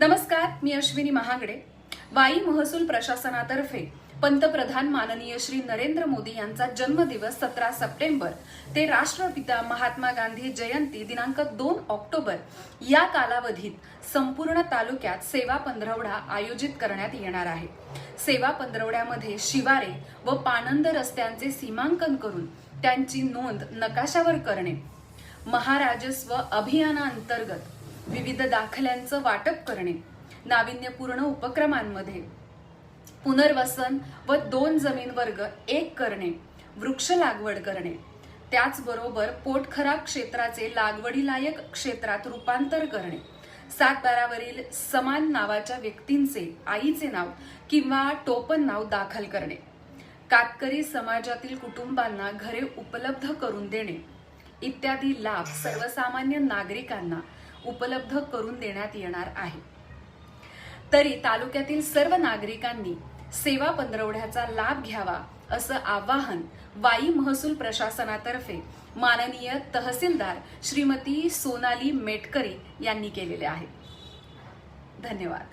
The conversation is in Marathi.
नमस्कार मी अश्विनी महागडे. वाई महसूल प्रशासनातर्फे पंतप्रधान माननीय श्री नरेंद्र मोदी यांचा जन्मदिवस सतरा सप्टेंबर ते राष्ट्रपिता महात्मा गांधी जयंती दिनांक दोन ऑक्टोबर या कालावधीत संपूर्ण तालुक्यात सेवा पंधरवडा आयोजित करण्यात येणार आहे. सेवा पंधरवड्यामध्ये शिवारे व पाणंद रस्त्यांचे सीमांकन करून त्यांची नोंद नकाशावर करणे. महाराजस्व अभियानांतर्गत विविध दाखल्यांचं वाटप करणे नाविन्यपूर्ण उपक्रमांमध्ये पुनर्वसन व दोन जमीन वर्ग एक करणे वृक्ष लागवड करणे. त्याचबरोबर पोटखराब क्षेत्राचे लागवडीलायक क्षेत्रात रूपांतर करणे. सातबारावरील समान नावाच्या व्यक्तींचे आईचे नाव किंवा टोपण नाव दाखल करणे. कातकरी समाजातील कुटुंबांना घरे उपलब्ध करून देणे. इत्यादी लाभ सर्वसामान्य नागरिकांना उपलब्ध करून देण्यात येणार आहे. तरी तालुक्यातील सर्व नागरिकांनी सेवा पंधरवड्याचा लाभ घ्यावा असं आवाहन वाई महसूल प्रशासनातर्फे माननीय तहसीलदार श्रीमती सोनाली मेटकरी यांनी केलेले आहे. धन्यवाद.